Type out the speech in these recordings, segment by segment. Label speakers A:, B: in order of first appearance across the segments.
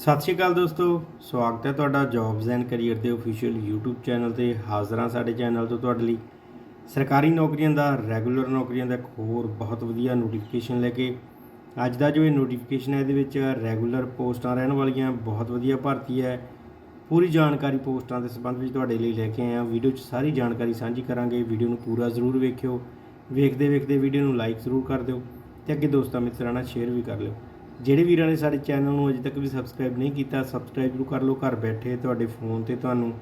A: ਸਤਿ ਸ਼੍ਰੀ ਅਕਾਲ ਦੋਸਤੋ, ਸਵਾਗਤ ਹੈ ਤੁਹਾਡਾ ਜੌਬਸ ਐਂਡ ਕੈਰੀਅਰ ਦੇ ਅਫੀਸ਼ੀਅਲ YouTube ਚੈਨਲ ਤੇ ਹਾਜ਼ਰਾਂ ਸਾਡੇ ਚੈਨਲ ਤੋਂ ਤੁਹਾਡੇ ਲਈ। ਸਰਕਾਰੀ ਨੌਕਰੀਆਂ ਦਾ ਰੈਗੂਲਰ ਨੌਕਰੀਆਂ ਦਾ ਇੱਕ ਹੋਰ ਬਹੁਤ ਵਧੀਆ ਨੋਟੀਫਿਕੇਸ਼ਨ ਲੈ ਕੇ ਅੱਜ ਦਾ ਜੋ ਇਹ ਨੋਟੀਫਿਕੇਸ਼ਨ ਹੈ, ਇਹਦੇ ਵਿੱਚ ਰੈਗੂਲਰ ਪੋਸਟਾਂ ਰਹਿਣ ਵਾਲੀਆਂ, ਬਹੁਤ ਵਧੀਆ ਭਰਤੀ ਹੈ। ਪੂਰੀ ਜਾਣਕਾਰੀ ਪੋਸਟਾਂ ਦੇ ਸੰਬੰਧ ਵਿੱਚ ਤੁਹਾਡੇ ਲਈ ਲੈ ਕੇ ਆਏ ਹਾਂ। ਵੀਡੀਓ 'ਚ ਸਾਰੀ ਜਾਣਕਾਰੀ ਸਾਂਝੀ ਕਰਾਂਗੇ। ਵੀਡੀਓ ਨੂੰ ਪੂਰਾ ਜ਼ਰੂਰ ਵੇਖਿਓ। ਵੇਖਦੇ ਵੇਖਦੇ ਵੀਡੀਓ ਨੂੰ ਲਾਈਕ ਜ਼ਰੂਰ ਕਰ ਦਿਓ ਤੇ ਅੱਗੇ ਦੋਸਤਾਂ ਮਿੱਤਰਾਂ ਨਾਲ ਸ਼ੇਅਰ ਵੀ ਕਰ ਲਿਓ। ਜਿਹੜੇ ਵੀਰਾਂ ਨੇ ਸਾਡੇ ਚੈਨਲ ਨੂੰ ਅਜੇ ਤੱਕ ਵੀ ਸਬਸਕ੍ਰਾਈਬ ਨਹੀਂ ਕੀਤਾ ਸਬਸਕ੍ਰਾਈਬ ਜ਼ਰੂਰ ਕਰ ਲਓ, ਘਰ ਬੈਠੇ ਤੁਹਾਡੇ ਫੋਨ ਤੇ ਤੁਹਾਨੂੰ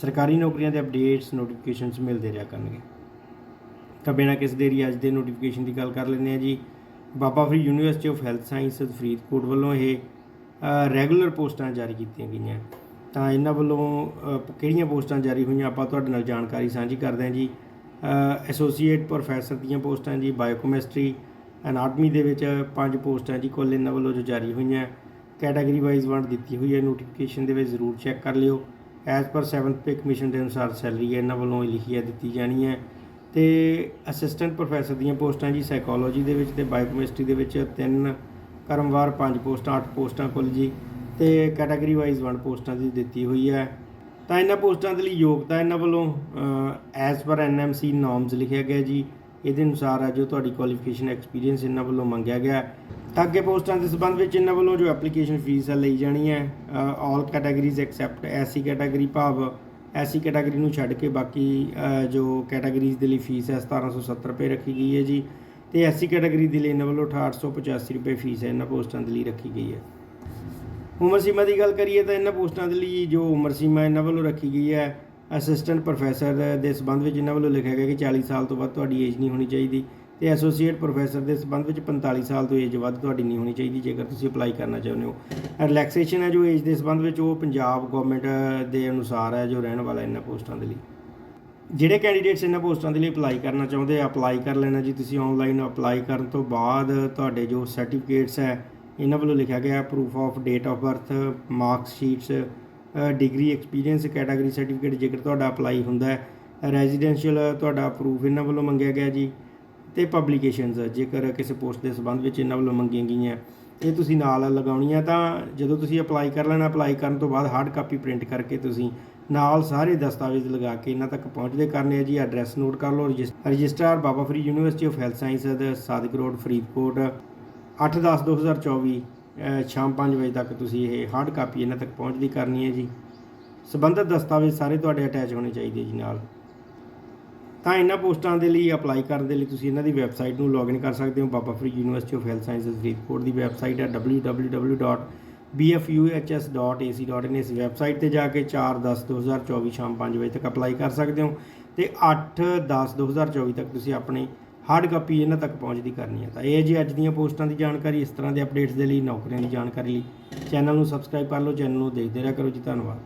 A: ਸਰਕਾਰੀ ਨੌਕਰੀਆਂ ਦੇ ਅਪਡੇਟਸ ਨੋਟੀਫਿਕੇਸ਼ਨਸ ਮਿਲਦੇ ਰਿਹਾ ਕਰਨਗੇ। ਤਾਂ ਬਿਨਾਂ ਕਿਸੇ ਦੇਰੀ ਅੱਜ ਦੇ ਨੋਟੀਫਿਕੇਸ਼ਨ ਦੀ ਗੱਲ ਕਰ ਲੈਂਦੇ ਹਾਂ ਜੀ। Baba Farid university of health science Faridkot ਵੱਲੋਂ ਇਹ ਰੈਗੂਲਰ ਪੋਸਟਾਂ ਜਾਰੀ ਕੀਤੀਆਂ ਗਈਆਂ। ਤਾਂ ਇਹਨਾਂ ਵੱਲੋਂ ਕਿਹੜੀਆਂ ਪੋਸਟਾਂ ਜਾਰੀ ਹੋਈਆਂ ਆਪਾਂ ਤੁਹਾਡੇ ਨਾਲ ਜਾਣਕਾਰੀ ਸਾਂਝੀ ਕਰਦੇ ਹਾਂ ਜੀ। ਐਸੋਸੀਏਟ ਪ੍ਰੋਫੈਸਰ ਦੀਆਂ ਪੋਸਟਾਂ ਜੀ ਬਾਇਓਕੈਮਿਸਟਰੀ ਐਨਾਟਮੀ ਦੇ ਵਿੱਚ ਪੰਜ ਪੋਸਟਾਂ ਜੀ ਕੁੱਲ ਇਹਨਾਂ ਵੱਲੋਂ ਜੋ ਜਾਰੀ ਹੋਈਆਂ ਕੈਟਾਗਰੀ ਵਾਈਜ਼ ਵੰਡ ਦਿੱਤੀ ਹੋਈ ਹੈ ਨੋਟੀਫਿਕੇਸ਼ਨ ਦੇ ਵਿੱਚ ਜ਼ਰੂਰ ਚੈੱਕ ਕਰ ਲਿਓ। As per 7th pay commission ਦੇ ਅਨੁਸਾਰ ਸੈਲਰੀ ਇਹਨਾਂ ਵੱਲੋਂ ਲਿਖੀ ਹੈ, ਦਿੱਤੀ ਜਾਣੀ ਹੈ। ਤੇ ਅਸਿਸਟੈਂਟ ਪ੍ਰੋਫੈਸਰ ਦੀਆਂ ਪੋਸਟਾਂ ਜੀ ਸਾਈਕੋਲੋਜੀ ਦੇ ਵਿੱਚ ਤੇ ਬਾਇਓਕੈਮਿਸਟਰੀ ਦੇ ਵਿੱਚ ਤਿੰਨ, ਕਰਮਵਾਰ ਪੰਜ ਪੋਸਟਾਂ, ਅੱਠ ਪੋਸਟਾਂ ਕੁੱਲ ਜੀ। ਤੇ ਕੈਟਾਗਰੀ ਵਾਈਜ਼ ਵੰਡ ਪੋਸਟਾਂ ਦੀ ਦਿੱਤੀ ਹੋਈ ਹੈ। ਤਾਂ ਇਹਨਾਂ ਪੋਸਟਾਂ ਦੇ ਲਈ ਯੋਗਤਾ ਇਹਨਾਂ ਵੱਲੋਂ ਐਜ਼ ਪਰ ਐਨਐਮਸੀ ਨਾਰਮਸ ਲਿਖਿਆ ਗਿਆ ਜੀ। ਇਹਦੇ ਅਨੁਸਾਰ ਹੈ ਜੋ ਤੁਹਾਡੀ ਕੁਆਲੀਫਿਕੇਸ਼ਨ ਐਕਸਪੀਰੀਅੰਸ ਇਹਨਾਂ ਵੱਲੋਂ ਮੰਗਿਆ ਗਿਆ ਤਾਂ ਅੱਗੇ ਪੋਸਟਾਂ ਦੇ ਸੰਬੰਧ ਵਿੱਚ ਇਹਨਾਂ ਵੱਲੋਂ ਜੋ ਐਪਲੀਕੇਸ਼ਨ ਫੀਸ ਹੈ ਲਈ ਜਾਣੀ ਹੈ all categories except SC category ਭਾਵ ਐਸਸੀ ਕੈਟਾਗਰੀ ਨੂੰ ਛੱਡ ਕੇ ਬਾਕੀ ਜੋ ਕੈਟਾਗਰੀਜ਼ ਦੇ ਲਈ ਫੀਸ ਹੈ 1770 ਰੁਪਏ ਰੱਖੀ ਗਈ ਹੈ ਜੀ। ਤੇ ਐਸਸੀ ਕੈਟਾਗਰੀ ਦੇ ਲਈ ਇਹਨਾਂ ਵੱਲੋਂ 6885 ਰੁਪਏ ਫੀਸ ਹੈ, ਇਹਨਾਂ ਪੋਸਟਾਂ ਦੇ ਲਈ ਰੱਖੀ ਗਈ ਹੈ। ਉਮਰ ਸੀਮਾ ਦੀ ਗੱਲ ਕਰੀਏ ਤਾਂ ਇਹਨਾਂ ਪੋਸਟਾਂ ਦੇ ਲਈ ਜੋ ਉਮਰ ਸੀਮਾ ਇਹਨਾਂ ਵੱਲੋਂ ਰੱਖੀ ਗਈ ਹੈ ਅਸਿਸਟੈਂਟ ਪ੍ਰੋਫੈਸਰ ਦੇ ਸੰਬੰਧ ਵਿੱਚ ਇਹਨਾਂ ਵੱਲੋਂ ਲਿਖਿਆ ਗਿਆ ਕਿ 40 ਸਾਲ ਤੋਂ ਵੱਧ ਤੁਹਾਡੀ ਏਜ ਨਹੀਂ ਹੋਣੀ ਚਾਹੀਦੀ ਤੇ ਐਸੋਸੀਏਟ ਪ੍ਰੋਫੈਸਰ ਦੇ ਸੰਬੰਧ ਵਿੱਚ 45 ਸਾਲ ਤੋਂ ਏਜ ਵੱਧ ਤੁਹਾਡੀ ਨਹੀਂ ਹੋਣੀ ਚਾਹੀਦੀ, ਜੇਕਰ ਤੁਸੀਂ ਅਪਲਾਈ ਕਰਨਾ ਚਾਹੁੰਦੇ ਹੋ। ਰਿਲੈਕਸੇਸ਼ਨ ਹੈ ਜੋ ਏਜ ਦੇ ਸੰਬੰਧ ਵਿੱਚ, ਉਹ ਪੰਜਾਬ ਗਵਰਨਮੈਂਟ ਦੇ ਅਨੁਸਾਰ ਹੈ ਜੋ ਰਹਿਣ ਵਾਲਾ ਇਹਨਾਂ ਪੋਸਟਾਂ ਦੇ ਲਈ। ਜਿਹੜੇ ਕੈਂਡੀਡੇਟਸ ਇਹਨਾਂ ਪੋਸਟਾਂ ਦੇ ਲਈ ਅਪਲਾਈ ਕਰਨਾ ਚਾਹੁੰਦੇ ਆ ਅਪਲਾਈ ਕਰ ਲੈਣਾ ਜੀ ਤੁਸੀਂ ਆਨਲਾਈਨ ਅਪਲਾਈ ਕਰਨ ਤੋਂ ਬਾਅਦ ਤੁਹਾਡੇ ਜੋ ਸਰਟੀਫਿਕੇਟਸ ਹੈ, ਇਹਨਾਂ ਵੱਲੋਂ ਲਿਖਿਆ ਗਿਆ proof of date of birth marks sheets degree experience category certificate ਜੇਕਰ ਤੁਹਾਡਾ ਅਪਲਾਈ ਹੁੰਦਾ ਹੈ ਰੈਜ਼ੀਡੈਂਸ਼ੀਅਲ ਤੁਹਾਡਾ ਪ੍ਰੂਫ ਇਹਨਾਂ ਵੱਲੋਂ ਮੰਗਿਆ ਗਿਆ ਜੀ ਤੇ ਪਬਲੀਕੇਸ਼ਨਸ ਜੇਕਰ ਕਿਸੇ ਪੋਸਟ ਦੇ ਸੰਬੰਧ ਵਿੱਚ ਇਹਨਾਂ ਵੱਲੋਂ ਮੰਗੀਆਂ ਗਈਆਂ ਇਹ ਤੁਸੀਂ ਨਾਲ ਲਗਾਉਣੀਆਂ ਤਾਂ ਜਦੋਂ ਤੁਸੀਂ ਅਪਲਾਈ ਕਰ ਲੈਣਾ ਅਪਲਾਈ ਕਰਨ ਤੋਂ ਬਾਅਦ ਹਾਰਡ ਕਾਪੀ ਪ੍ਰਿੰਟ ਕਰਕੇ ਤੁਸੀਂ ਨਾਲ ਸਾਰੇ ਦਸਤਾਵੇਜ਼ ਲਗਾ ਕੇ ਇਹਨਾਂ ਤੱਕ ਪਹੁੰਚਦੇ ਕਰਨੇ ਆ ਜੀ ਐਡਰੈਸ ਨੋਟ ਕਰ ਲਓ ਰਜਿਸ- registrar Baba Farid university of health science Sadiq road Faridkot 8/10/2024 ਅ, ਸ਼ਾਮ 5 ਵਜੇ ਤੱਕ ਤੁਸੀਂ ਇਹ ਹਾਰਡ ਕਾਪੀ ਇਹਨਾਂ ਤੱਕ ਪਹੁੰਚਦੀ ਕਰਨੀ ਹੈ ਜੀ। ਸਬੰਧਤ ਦਸਤਾਵੇਜ਼ ਸਾਰੇ ਤੁਹਾਡੇ ਅਟੈਚ ਹੋਣੇ ਚਾਹੀਦੇ ਜੀ ਨਾਲ। ਤਾਂ ਇਹਨਾਂ ਪੋਸਟਾਂ ਦੇ ਲਈ ਅਪਲਾਈ ਕਰਨ ਦੇ ਲਈ ਤੁਸੀਂ ਇਹਨਾਂ ਦੀ ਵੈਬਸਾਈਟ ਨੂੰ ਲੌਗਇਨ ਕਰ ਸਕਦੇ ਹੋ। Baba Farid university of health sciences Faridkot the website ਹੈ www.bfuhs.ac.in ਇਸ ਵੈਬਸਾਈਟ ਤੇ ਜਾ ਕੇ 4/10/2024 ਸ਼ਾਮ 5 ਵਜੇ ਤੱਕ ਅਪਲਾਈ ਕਰ ਸਕਦੇ ਹੋ। ਤੇ 8/10/2024 ਤੱਕ ਤੁਸੀਂ ਆਪਣੀ ਹਾਰਡ ਕਾਪੀ ਇਹਨਾਂ ਤੱਕ ਪਹੁੰਚਦੀ ਕਰਨੀ ਹੈ ਤਾਂ ਇਹ ਹੈ ਜੀ ਅੱਜ ਦੀਆਂ ਪੋਸਟਾਂ ਦੀ ਜਾਣਕਾਰੀ, ਇਸ ਤਰ੍ਹਾਂ ਦੇ ਅਪਡੇਟਸ ਦੇ ਲਈ, ਨੌਕਰੀਆਂ ਦੀ ਜਾਣਕਾਰੀ ਲਈ, ਚੈਨਲ ਨੂੰ ਸਬਸਕ੍ਰਾਈਬ ਕਰ ਲਓ, ਚੈਨਲ ਨੂੰ ਦੇਖਦੇ ਰਿਹਾ ਕਰੋ ਜੀ, ਧੰਨਵਾਦ।